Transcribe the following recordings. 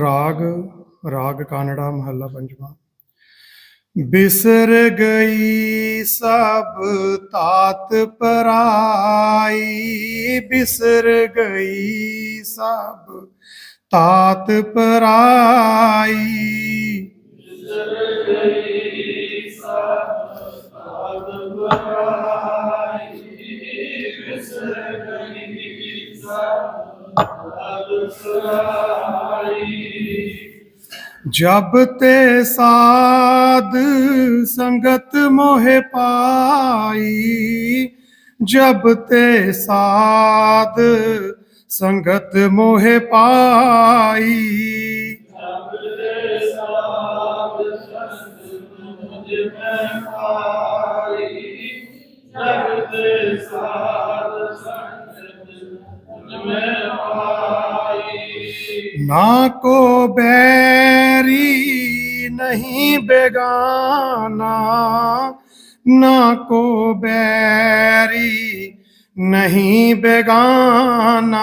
ਰਾਗ ਰਾਗ ਕਾਨੜਾ ਮਹੱਲਾ ਪੰਜਵਾਂ। ਬਿਸਰ ਗਈ ਸਭ ਤਾਤ ਪਰਾਈ, ਬਿਸਰ ਗਈ ਸਭ ਤਾਤ ਪਰਾਈ। ਜਬ ਤੇ ਸਾਧ ਸੰਗਤ ਮੋਹਿ ਪਾਈ ਜਬ ਤੇ ਸਾਧ ਸੰਗਤ ਮੋਹਿ ਪਾਈ। ਨਾ ਕੋ ਬੈਰੀ ਨਹੀਂ ਬੇਗਾਨਾ ਨਾ ਕੋ ਬੈਰੀ ਨਹੀਂ ਬੇਗਾਨਾ।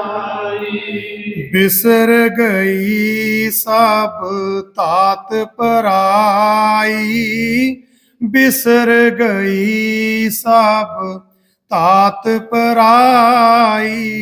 ਬਿਸਰ ਗਈ ਸਭ ਤਾਤ ਪਰਾਈ। ਬਿਸਰ ਗਈ ਸਭ ਤਾਤ ਪਰਾਈ।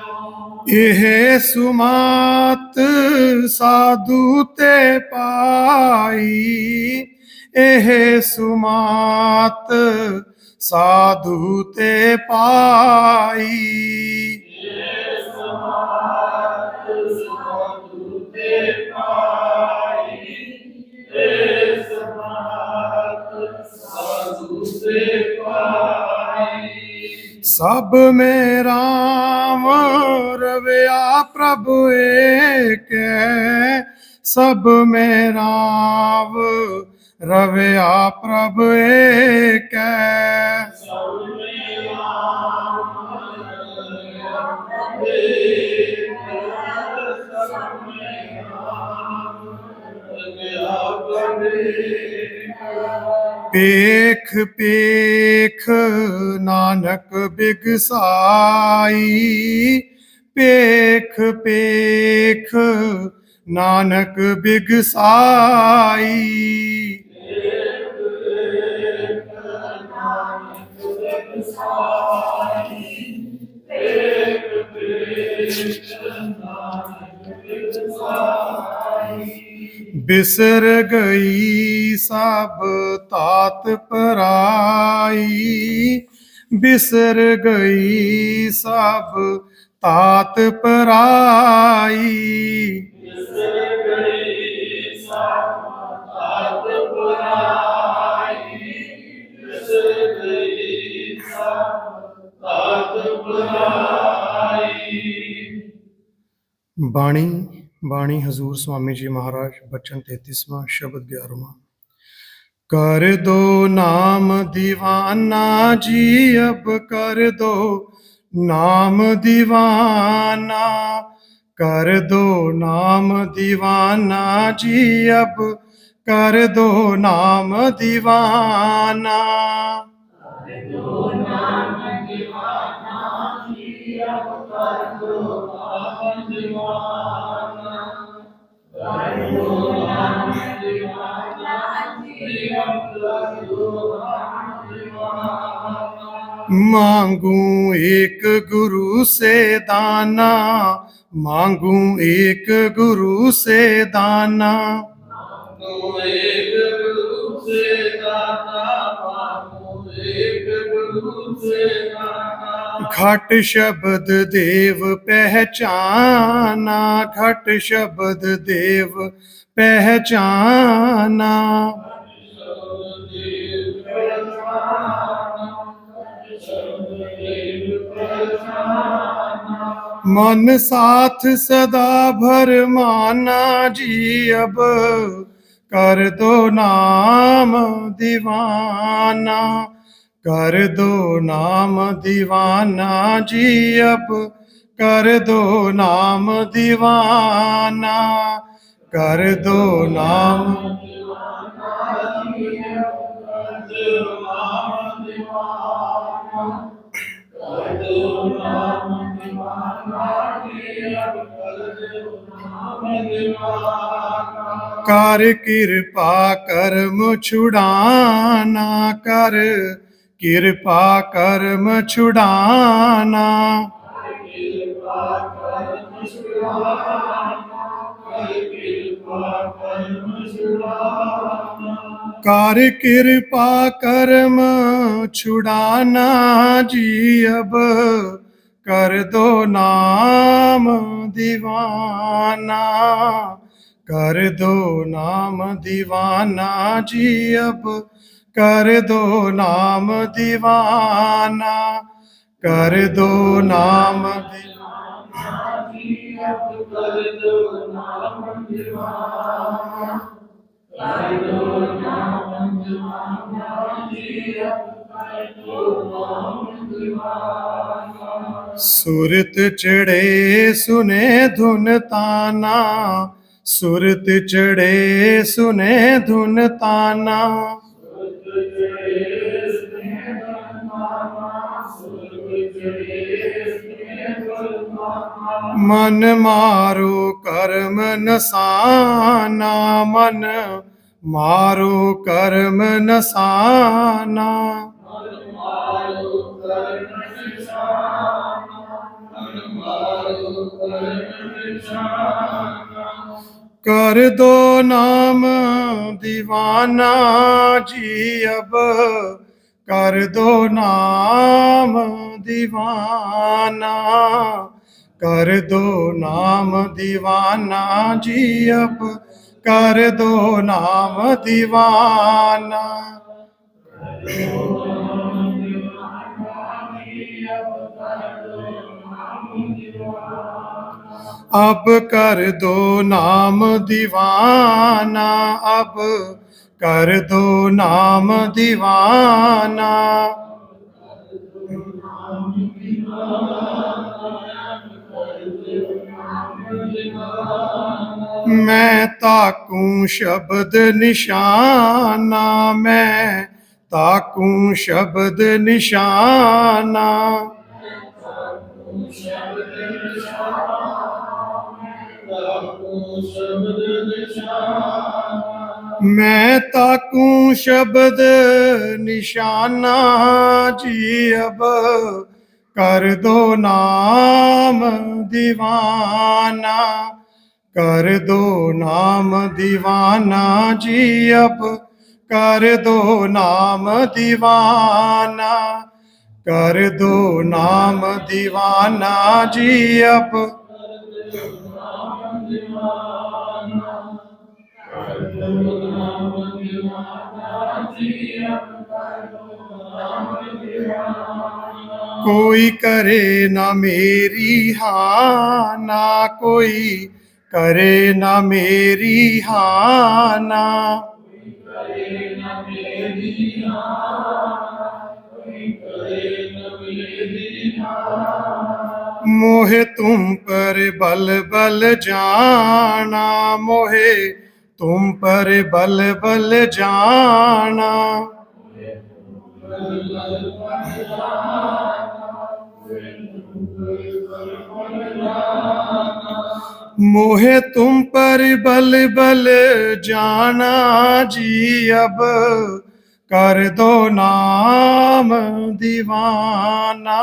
ਇਹ ਸੁਮਾਤ ਸਾਧੂ ਤੇ ਪਾਈ। ਇਹ ਸੁਮਾਤ ਸਾਧੂ ਤੇ ਪਾਈ। ਸਭ ਮੇ ਰਾਮ ਰਵਿਆ ਪ੍ਰਭ ਏਕੈ ਸਭ ਮੇ ਰਾਮ ਰਵਿਆ ਪ੍ਰਭ ਏਕੈ ਪੇਖ ਪੇਖ ਨਾਨਕ ਬਿਗਸਾਈ। ਪੇਖ ਪੇਖ ਨਾਨਕ ਬਿਗਸਾਈ। Thank ਬਿਸਰ ਗਈ ਸਭ ਤਾਤ ਪਰਾਈ। ਬਿਸਰ ਗਈ ਸਭ ਤਾਤ ਪਰਾਈ। ਬਾਣੀ ਬਾਣੀ ਹਜ਼ੂਰ ਸਵਾਮੀ ਜੀ ਮਹਾਰਾਜ, ਬਚਨ 33ਵਾਂ ਸ਼ਬਦ 11ਵਾਂ ਕਰ ਦੋ ਨਾਮ ਦੀਵਾਨਾ ਜੀ, ਅਬ ਕਰ ਦੋ ਨਾਮ ਦੀਵਾਨਾ। ਕਰ ਦੋ ਨਾਮ ਦੀਵਾਨਾ ਜੀ, ਅਬ ਕਰ ਦੋ ਨਾਮ ਦੀਵਾਨਾ। मांगू एक गुरु से दाना मांगू एक गुरु से दाना मांगो एक गुरु से दाता मांगो एक गुरु से ਖਟ ਸ਼ਬਦ ਦੇਵ ਪਹਿਚਾਨਾ ਖਟ ਸ਼ਬਦ ਦੇਵ ਪਹਿਚਾਨਾ। ਮਨ ਸਾਥ ਸਦਾ ਭਰਮਾਨਾ ਜੀ ਅਬ, ਕਰ ਦੋ ਨਾਮ ਦੀਵਾਨਾ। ਕਰ ਦੋ ਨਾਮ دیਵਾਨਾ ਜੀ ਅਬ, ਕਰ ਦੋ ਨਾਮ دیਵਾਨਾ ਕਰ ਦੋ ਨਾਮ ਕਰ ਕਿਰਪਾ ਕਰਮ ਛੁਡਾਨਾ ਕਰ ਕਿਰਪਾ ਕਰਮ ਛੁਡਾਨਾ। ਕਰ ਕਿਰਪਾ ਕਰਮ ਛੁਡਾਨਾ ਜੀ, ਅਬ ਕਰ ਦੋ ਨਾਮ ਦੀਵਾਨਾ। ਕਰ ਦੋ ਨਾਮ ਦੀਵਾਨਾ ਜੀ, ਅਬ ਕਰ ਦੋ ਨਾਮ ਦੀਵਾਨਾ, ਕਰ ਦੋ ਨਾਮ ਦੀਵਾਨਾ। ਸੁਰਤ ਚੜੇ ਸੁਨੇ ਧੁਨ ਤਾਨਾ, ਸੁਰਤ ਚੜੇ ਸੁਨੇ ਧੁਨ ਤਾਨਾ। ਮਨ ਮਾਰੋ ਕਰਮ ਨਸਾਨਾ ਮਨ ਮਾਰੋ ਕਰਮ ਨਸਾਨਾ। ਕਰ ਦੋ ਨਾਮ ਦੀਵਾਨਾ ਜੀ ਅਬ। ਕਰ ਦੋ ਨਾਮ ਦੀਵਾਨਾ। ਕਰ ਦੋ ਨਾਮ ਦੀਵਾਨਾ ਜੀ ਅਬ। ਕਰ ਦੋ ਨਾਮ ਅਬ ਕਰ ਦੋ ਨਾਮ دیਵਾਨਾ ਅਬ ਕਰ ਦੋ ਨਾਮ دیਵਾਨਾ ਮੈਂ ਤਾਕੂ ਸ਼ਬਦ ਨਿਸ਼ਾਨਾ, ਮੈਂ ਤਾਕੂ ਸ਼ਬਦ ਨਿਸ਼ਾਨਾ ਸ਼ਬਦ ਨਿਸ਼ਾਨਾ। ਮੈਂ ਤਾਕੂ ਸ਼ਬਦ ਨਿਸ਼ਾਨਾ ਜੀ ਅਬ ਕਰ ਦੋ ਨਾਮ دیਵਾਨਾ ਕਰ ਦੋ ਨਾਮ دیਵਾਨਾ ਜੀ ਅਬ, ਕਰ ਦੋ ਨਾਮ دیਵਾਨਾ ਕਰ ਦੋ ਨਾਮ دیਵਾਨਾ ਜੀ ਅਬ। ਕੋਈ ਕਰੇ ਨਾ ਮੇਰੀ ਹਾਂ, ਨਾ ਕੋਈ ਕਰੇ ਨਾ ਮੇਰੀ ਹਾਂ, ਨਾ ਕਰੇ ਨਾ ਮੇਰੀ ਹਾਂ ਕੋਈ ਕਰੇ ਨਾ ਮੇਰੀ ਹਾਂ ਮੋਹਿ ਤੁਮ ਪਰ ਬਲ ਬਲ ਜਾਣਾ, ਮੋਹਿ ਤੁਮ ਪਰ ਬਲ ਬਲ ਜਾਣਾ। मोहे तुम पर बल बल जाना जी अब कर दो नाम दीवाना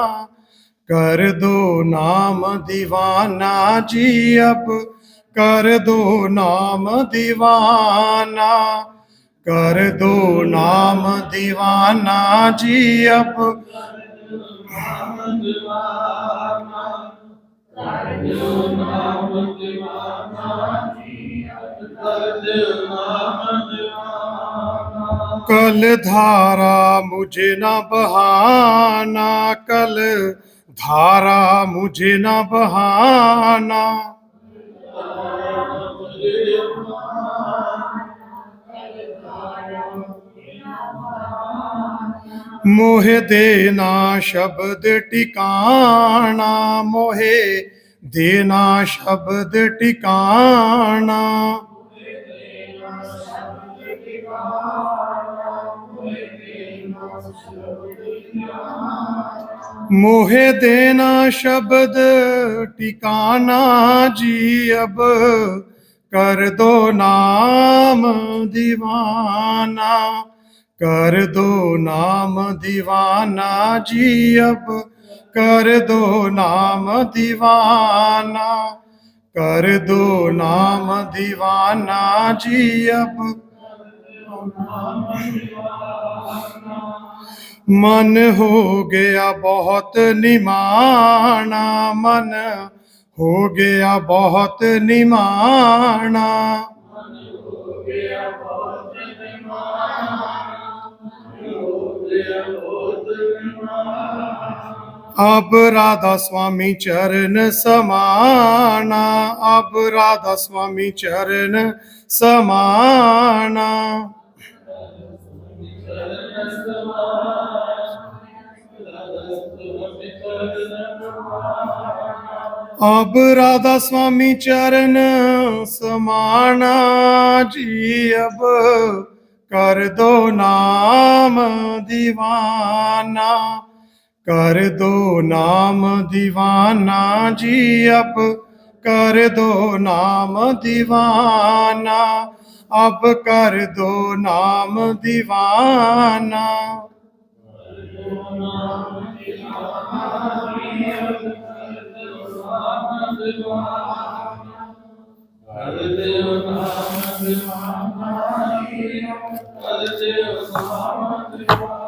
कर दो नाम दीवाना जी अब कर दो नाम दीवाना कर दो नाम दीवाना जी अब कल धारा मुझे न बहाना ਮੋਹਿ ਦੇ ਨਾ ਸ਼ਬਦ ਟਿਕਾਣਾ, ਮੋਹਿ ਦੇ ਨਾ ਸ਼ਬਦ ਟਿਕਾਣਾ। ਮੋਹਿ ਦੇ ਨਾ ਸ਼ਬਦ ਟਿਕਾਣਾ ਜੀ, ਅਬ ਕਰ ਦੋ ਨਾਮ دیਵਾਨਾ ਕਰ ਦੋ ਨਾਮ دیਵਾਨਾ ਜੀ ਅਬ, ਕਰ ਦੋ ਨਾਮ دیਵਾਨਾ ਕਰ ਦੋ ਨਾਮ دیਵਾਨਾ ਜੀ ਅਬ। ਮਨ ਹੋ ਗਿਆ ਬਹੁਤ ਨਿਮਾਣਾ, ਮਨ ਹੋ ਗਿਆ ਬਹੁਤ ਨਿਮਾਣਾ। ਅਬ ਰਾਧਾ ਸੁਆਮੀ ਚਰਨ ਸਮਾਨਾ ਅਬ ਰਾਧਾ ਸੁਆਮੀ ਚਰਨ ਸਮਾਨਾ ਅਬ ਰਾਧਾ ਸੁਆਮੀ ਚਰਨ ਸਮਾਨਾ ਜੀ ਅਬ ਕਰ ਦੋ ਨਾਮ ਦੀਵਾਨਾ। ਕਰ ਦੋ ਨਾਮ ਦੀਵਾਨਾ ਜੀ ਅਬ ਕਰ ਦੋ ਨਾਮ ਦੀਵਾਨਾ ਅਬ ਕਰ ਦੋ ਨਾਮ ਦੀਵਾਨਾ ਕਰ ਦੇਵ ਨਾਮ ਦਿਵਾਨਾ ਕਰ ਦੇਵ ਨਾਮ ਦਿਵਾਨਾ